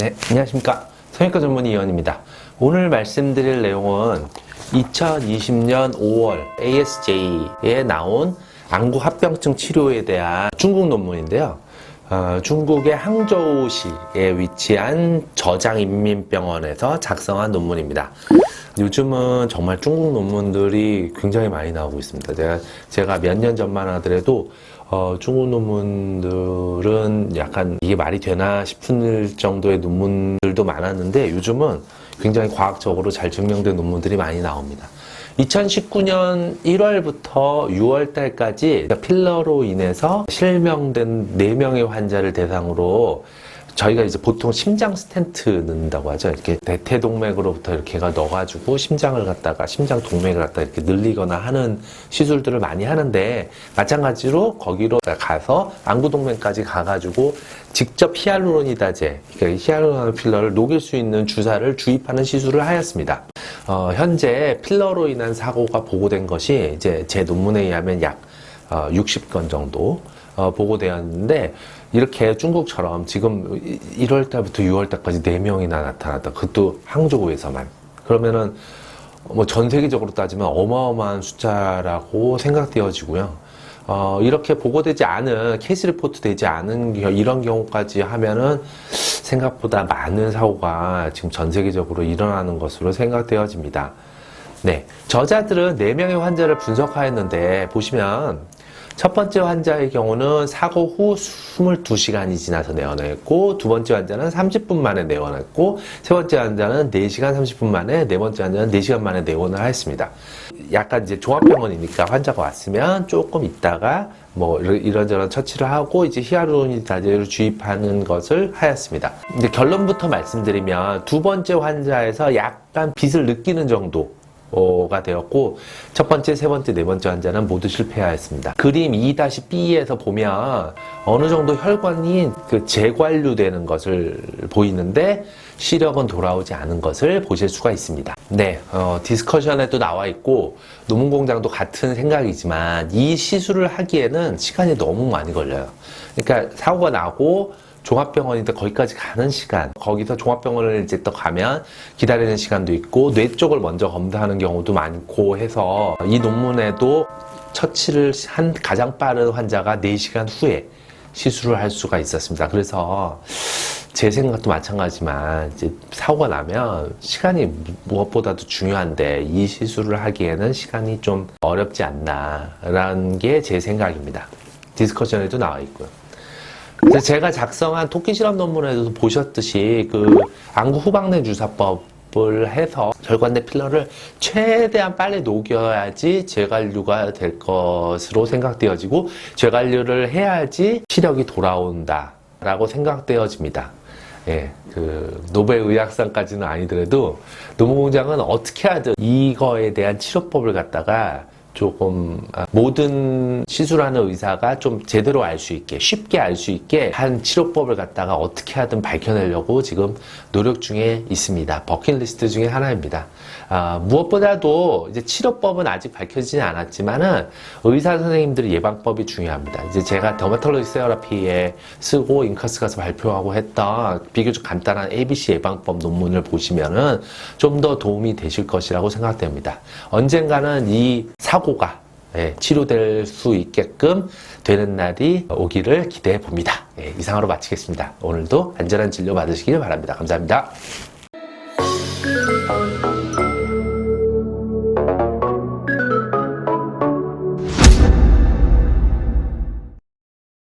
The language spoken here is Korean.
네, 안녕하십니까. 성형외과 전문의 이원입니다. 오늘 말씀드릴 내용은 2020년 5월 ASJ에 나온 안구 합병증 치료에 대한 중국 논문인데요. 어, 중국의 항저우시에 위치한 저장인민병원에서 작성한 논문입니다. 요즘은 정말 중국 논문들이 굉장히 많이 나오고 있습니다. 제가, 제가 몇 년 전만 하더라도 어, 중국 논문들은 약간 이게 말이 되나 싶은 정도의 논문들도 많았는데 요즘은 굉장히 과학적으로 잘 증명된 논문들이 많이 나옵니다. 2019년 1월부터 6월 달까지 필러로 인해서 실명된 4명의 환자를 대상으로 저희가 이제 보통 심장 스텐트 넣는다고 하죠. 이렇게 대퇴동맥으로부터 이렇게 가 넣어가지고 심장을 갖다가 심장 동맥을 갖다 이렇게 늘리거나 하는 시술들을 많이 하는데 마찬가지로 거기로 가서 안구동맥까지 가가지고 직접 히알루로니다제, 그러니까 히알루로니 필러를 녹일 수 있는 주사를 주입하는 시술을 하였습니다. 어, 현재 필러로 인한 사고가 보고된 것이 이제 제 논문에 의하면 약 어, 60건 정도 어, 보고되었는데 이렇게 중국처럼 지금 1월 달부터 6월 달까지 4명이나 나타났다. 그것도 항저우에서만. 그러면은 뭐 전 세계적으로 따지면 어마어마한 숫자라고 생각되어지고요. 어, 이렇게 보고되지 않은, 케이스 리포트 되지 않은 겨- 이런 경우까지 하면은 생각보다 많은 사고가 지금 전 세계적으로 일어나는 것으로 생각되어집니다. 네. 저자들은 4명의 환자를 분석하였는데, 보시면, 첫 번째 환자의 경우는 사고 후 22시간이 지나서 내원했고, 두 번째 환자는 30분 만에 내원했고, 세 번째 환자는 4시간 30분 만에, 네 번째 환자는 4시간 만에 내원을 하였습니다. 약간 이제 종합병원이니까 환자가 왔으면 조금 있다가 뭐 이런- 이런저런 처치를 하고 이제 히아루로니다제를 주입하는 것을 하였습니다. 이제 결론부터 말씀드리면 두 번째 환자에서 약간 빛을 느끼는 정도 가 되었고 첫 번째, 세 번째, 네 번째 환자는 모두 실패하였습니다. 그림 2-B에서 보면 어느 정도 혈관이 그 재관류되는 것을 보이는데 시력은 돌아오지 않은 것을 보실 수가 있습니다. 네, 어, 디스커션에도 나와 있고 노문 공장도 같은 생각이지만 이 시술을 하기에는 시간이 너무 많이 걸려요. 그러니까 사고가 나고 종합병원인데 거기까지 가는 시간, 거기서 종합병원을 이제 또 가면 기다리는 시간도 있고 뇌 쪽을 먼저 검사하는 경우도 많고 해서 이 논문에도 처치를 한 가장 빠른 환자가 4시간 후에 시술을 할 수가 있었습니다. 그래서 제 생각도 마찬가지지만 이제 사고가 나면 시간이 무- 무엇보다도 중요한데 이 시술을 하기에는 시간이 좀 어렵지 않나라는 게 제 생각입니다. 디스커션에도 나와 있고요. 제가 작성한 토끼 실험 논문에도 보셨듯이 그 안구 후방내 주사법 을 해서 절관내 필러를 최대한 빨리 녹여야지 재관류가 될 것으로 생각되어지고 재관류를 해야지 시력이 돌아온다라고 생각되어집니다. 예, 그 노벨 의학상까지는 아니더라도 노무공장은 어떻게 하든 이거에 대한 치료법을 갖다가 조금 아, 모든 시술하는 의사가 좀 제대로 알 수 있게 쉽게 알 수 있게 한 치료법을 갖다가 어떻게 하든 밝혀내려고 지금 노력 중에 있습니다. 버킷리스트 중에 하나입니다. 아, 무엇보다도 이제 치료법은 아직 밝혀지진 않았지만은 의사 선생님들의 예방법이 중요합니다. 이제 제가 더마톨로지 세어라피에 쓰고 인커스 가서 발표하고 했던 비교적 간단한 ABC 예방법 논문을 보시면은 좀 더 도움이 되실 것이라고 생각됩니다. 언젠가는 이 사고가 예, 치료될 수 있게끔 되는 날이 오기를 기대해 봅니다. 예, 이상으로 마치겠습니다. 오늘도 안전한 진료 받으시길 바랍니다. 감사합니다.